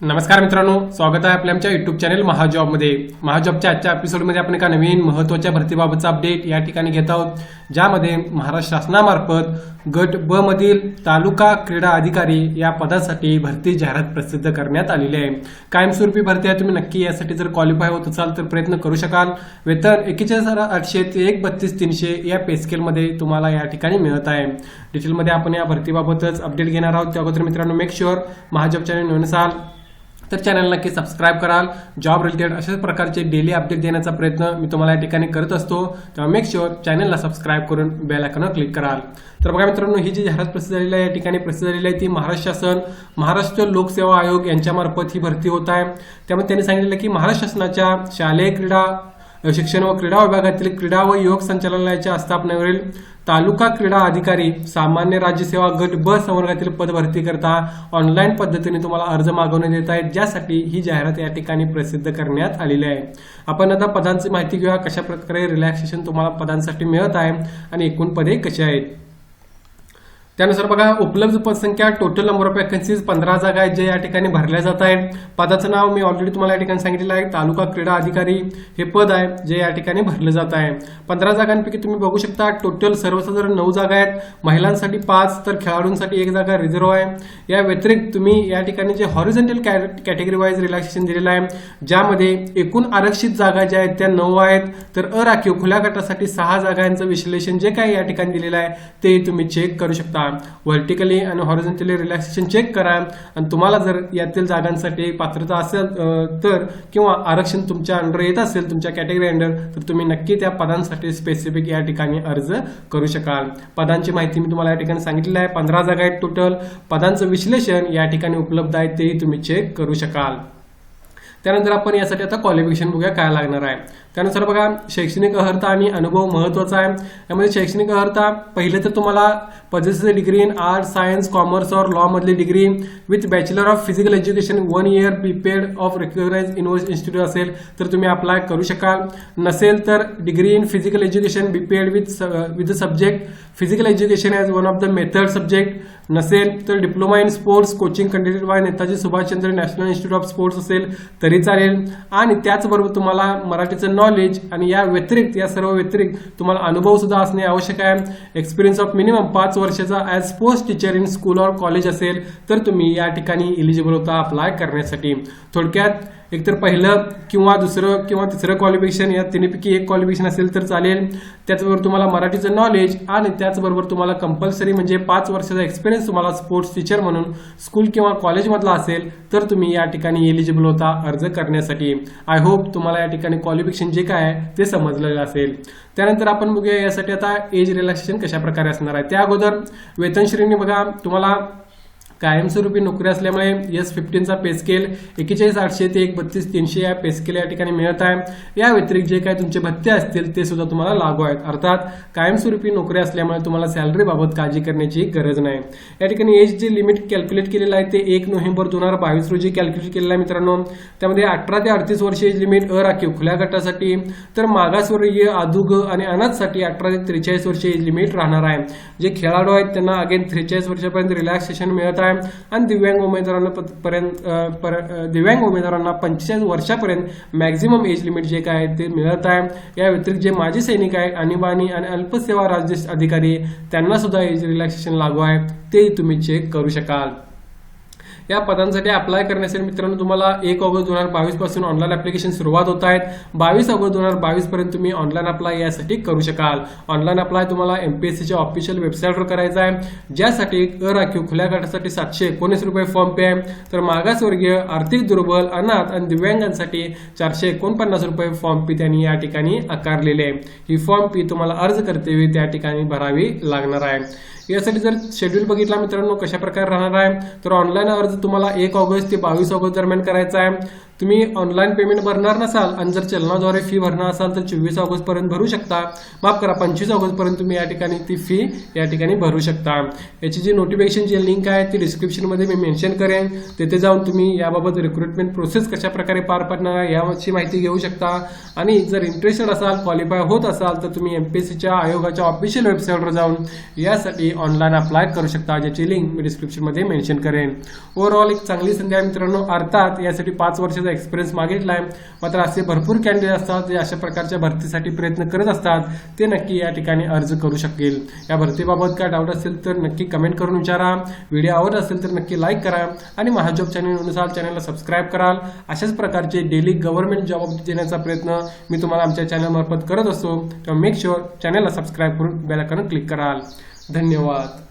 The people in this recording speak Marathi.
नमस्कार मित्रांनो स्वागत आहे आपल्या आमच्या युट्यूब चॅनल महाजॉबमध्ये महाजॉबच्या आजच्या एपिसोडमध्ये आपण एका नवीन महत्त्वाच्या भरतीबाबतचा अपडेट या ठिकाणी घेत आहोत ज्यामध्ये महाराष्ट्र शासनामार्फत गट ब मधील तालुका क्रीडा अधिकारी या पदासाठी भरती जाहिरात प्रसिद्ध करण्यात आलेली आहे. कायमस्वरूपी भरती आहे तुम्ही नक्की यासाठी जर क्वालिफाय होत असाल तर प्रयत्न करू शकाल. वेतन एकेचाळीस हजार आठशे ते एक बत्तीस तीनशे या पेस्केलमध्ये तुम्हाला या ठिकाणी मिळत आहे. डिटेलमध्ये आपण या भरतीबाबतच अपडेट घेणार आहोत. त्या अगोदर मित्रांनो मेक शुअर महाजॉब चॅनल नवीन असाल. तर चॅनल नक्की सबस्क्राईब कराल. जॉब रिलेटेड अशाच प्रकारचे डेली अपडेट देण्याचा प्रयत्न मी तुम्हाला या ठिकाणी करत असतो. तेव्हा मेक शुअर चॅनलला सबस्क्राईब करून बेल आयकॉनवर क्लिक कराल. तर बघा मित्रांनो ही जी जाहिरात प्रसिद्ध झालेली आहे या ठिकाणी प्रसिद्ध झालेली आहे ती महाराष्ट्र शासन महाराष्ट्र लोकसेवा आयोग यांच्यामार्फत ही भरती होत आहे. त्यामुळे त्यांनी सांगितलेलं की महाराष्ट्र शासनाच्या शालेय क्रीडा शिक्षण व क्रीडा विभागातील क्रीडा व युवक संचालनालयाच्या आस्थापनेवरील तालुका क्रीडा अधिकारी सामान्य राज्यसेवा गट ब संवर्गातील पद भरती करता ऑनलाईन पद्धतीने तुम्हाला अर्ज मागवण्यात येत आहेत ज्यासाठी ही जाहिरात या ठिकाणी प्रसिद्ध करण्यात आलेली आहे. आपण आता पदांची माहिती घेऊया कशा प्रकारे रिलॅक्सेशन तुम्हाला पदांसाठी मिळत आहे आणि एकूण पदे कशी आहेत. त्यानुसार बघा उपलब्ध पदसंख्या टोटल नंबर ऑफ वॅकन्सीज पंधरा जागा आहेत जे या ठिकाणी भरल्या जात आहेत. पदाचं नाव मी ऑलरेडी तुम्हाला या ठिकाणी सांगितलेलं आहे. तालुका क्रीडा अधिकारी हे पद आहे जे या ठिकाणी भरलं जात आहे. पंधरा जागांपैकी तुम्ही बघू शकता टोटल सर्वसाधारण नऊ जागा आहेत. महिलांसाठी पाच तर खेळाडूंसाठी एक जागा रिझर्व्ह आहे. या व्यतिरिक्त तुम्ही या ठिकाणी जे हॉरिझेंटल कॅटेगरी वाईज रिलॅक्सेशन दिलेलं आहे ज्यामध्ये एकूण आरक्षित जागा ज्या आहेत त्या नऊ आहेत. तर अराखीव खुल्या गटासाठी सहा जागांचं विश्लेषण जे काही या ठिकाणी दिलेलं आहे ते तुम्ही चेक करू शकता. व्हर्टिकली आणि हॉरिझॉन्टली रिलॅक्सेशन चेक करा. आणि तुम्हाला जर यातील जागांसाठी पात्रता असेल तर किंवा आरक्षण तुमच्या अंडर येत असेल तुमच्या कॅटेगरी अंडर तर तुम्ही नक्की त्या पदांसाठी स्पेसिफिक या ठिकाणी अर्ज करू शकाल. पदांची माहिती मी तुम्हाला या ठिकाणी सांगितली आहे. पंधरा जागा आहेत टोटल पदांचं विश्लेषण या ठिकाणी उपलब्ध आहे तेही तुम्ही चेक करू शकाल. त्यानंतर आपण यासाठी आता क्वालिफिकेशन बघूया काय लागणार आहे. त्यानुसार बघा शैक्षणिक अर्हता आणि अनुभव महत्त्वाचा आहे. यामध्ये शैक्षणिक अर्हता पहिले तर तुम्हाला पद्धतीचे degree in art science commerce और लॉ मधली degree with bachelor of physical education one year prepaid of recognise university institute असेल तर तुम्ही अप्लाय करू शकाल. नसेल तर degree in physical education BPEd with with subject physical education as one of the method subject नसेल तर diploma in sports coaching conducted by Netaji Subhash Chandra National Institute of Sports असेल तरी चालेल. आणि त्याचबरोबर तुम्हाला मराठीचं नॉलेज आणि या व्यतिरिक्त या सर्व व्यतिरिक्त तुम्हाला अनुभव सुद्धा असणे आवश्यक आहे. एक्सपिरियन्स ऑफ मिनिमम पाच वर्षाचा as post teacher in school or college असेल तर तुम्ही या ठिकाणी इलिजिबल होता अप्लाय करण्यासाठी. थोडक्यात एकतर पहिलं किंवा दुसरं किंवा तिसरं क्वालिफिकेशन या तिन्हीपैकी एक क्वालिफिकेशन असेल तर चालेल. त्याचबरोबर तुम्हाला मराठीचं नॉलेज आणि त्याचबरोबर तुम्हाला कंपल्सरी म्हणजे पाच वर्षाचा एक्सपिरियन्स तुम्हाला स्पोर्ट्स टीचर म्हणून स्कूल किंवा कॉलेजमधला असेल तर तुम्ही या ठिकाणी एलिजिबल होता अर्ज करण्यासाठी. आय होप तुम्हाला या ठिकाणी क्वालिफिकेशन जे काय आहे ते समजलेलं असेल. त्यानंतर आपण बघूया यासाठी आता एज रिलॅक्सेशन कशा प्रकारे असणार आहे. त्या अगोदर वेतन श्रेणी बघा. तुम्हाला कायमस्वरूपी नोकरी असल्यामुळे एस फिफ्टीनचा पेस्केल एकेचाळीस आठशे ते एक बत्तीस तीनशे या पेस्केल या ठिकाणी मिळत आहे. या व्यतिरिक्त जे काही तुमचे भत्ते असतील ते सुद्धा तुम्हाला लागू आहेत. अर्थात कायमस्वरूपी नोकरी असल्यामुळे तुम्हाला सॅलरी बाबत काळजी करण्याची गरज नाही. या ठिकाणी एज जे लिमिट कॅल्क्युलेट केलेलं आहे ते एक नोव्हेंबर दोन हजार बावीस रोजी कॅल्क्युलेट केलेलं आहे मित्रांनो. त्यामध्ये अठरा ते अडतीस वर्ष एज लिमिट अराखीव खुल्या गटासाठी तर मागासवर्गीय आदुग आणि अनाथसाठी अठरा ते त्रेचाळीस वर्ष एज लिमिट राहणार आहे. जे खेळाडू आहेत त्यांना अगेन त्रेचाळीस वर्षापर्यंत रिलॅक्सेशन मिळत आहे. आणि दिव्यांग उमेदवारांना पर्यंत पर- दिव्यांग उमेदवारांना पंचेचाळीस वर्षापर्यंत मॅक्झिमम एज लिमिट जे काय आहे ते मिळत आहे. या व्यतिरिक्त जे माजी सैनिक आहेत आणीबाणी आणि अल्पसेवा राज्य अधिकारी त्यांना सुद्धा एज रिलॅक्सेशन लागू आहे. ते तुम्ही चेक करू शकाल. या पदांसाठी अप्लाय करण्यासाठी मित्रांनो तुम्हाला एक ऑगस्ट दोन हजार बावीसपासून ऑनलाईन ॲप्लिकेशन सुरुवात होत आहेत. बावीस ऑगस्ट दोन हजार बावीस पर्यंत तुम्ही ऑनलाईन अप्लाय यासाठी करू शकाल. ऑनलाईन अप्लाय तुम्हाला एमपीएससीच्या ऑफिशियल वेबसाईटवर करायचा आहे. ज्यासाठी अराखीव खुल्या गटासाठी सातशे एकोणीस रुपये फॉर्म पे आहे. तर मागासवर्गीय आर्थिक दुर्बल अनाथ आणि दिव्यांगांसाठी चारशे एकोणपन्नास रुपये फॉर्म फी त्यांनी या ठिकाणी आकारलेले आहे. ही फॉर्म फी तुम्हाला अर्ज करते त्या ठिकाणी भरावी लागणार आहे. यासाठी जर शेड्यूल बघितला मित्रांनो कशा प्रकारे राहणार आहे तर ऑनलाईन अर्ज तुम्हाला एक ऑगस्ट ते बावीस ऑगस्ट दरम्यान करायचा आहे. तुम्ही ऑनलाईन पेमेंट भरणार नसाल आणि जर चलनाद्वारे फी भरणार असाल तर चोवीस ऑगस्ट पर्यंत भरू शकता. माफ करा पंचवीस ऑगस्ट पर्यंत तुम्ही या ठिकाणी ती फी या ठिकाणी भरू शकता. याची जी नोटिफिकेशनची लिंक आहे ती डिस्क्रिप्शनमध्ये मी मेन्शन करेन. तिथे जाऊन तुम्ही याबाबत रिक्रुटमेंट प्रोसेस कशा प्रकारे पार पडणार आहे याची माहिती घेऊ शकता. आणि जर इंटरेस्टेड असाल क्वालिफाय होत असाल तर तुम्ही एमपीएससीच्या आयोगाच्या ऑफिशियल वेबसाईटवर जाऊन यासाठी ऑनलाईन अप्लाय करू शकता ज्याची लिंक मी डिस्क्रिप्शनमध्ये मेन्शन करेन. ओव्हरऑल एक चांगली संधी आहे मित्रांनो. अर्थात यासाठी पाच वर्षाचा एक्सपिरियन्स मागितलाय. मात्र असे भरपूर कॅन्डिडेट असतात जे अशा प्रकारच्या भरतीसाठी प्रयत्न करत असतात. ते नक्की या ठिकाणी अर्ज करू शकेल. या भरतीबाबत काय डाऊट असेल तर नक्की कमेंट करून विचारा. व्हिडिओ आवडत असेल तर नक्की लाईक करा. आणि महाजॉब चॅनल नसाल चॅनलला सबस्क्राईब कराल. अशाच प्रकारचे डेली गव्हर्नमेंट जॉब अपडेट देण्याचा प्रयत्न मी तुम्हाला आमच्या चॅनलमार्फत करत असतो. तेव्हा मेक शुअर चॅनलला सबस्क्राईब करून बेल क्लिक कराल. धन्यवाद.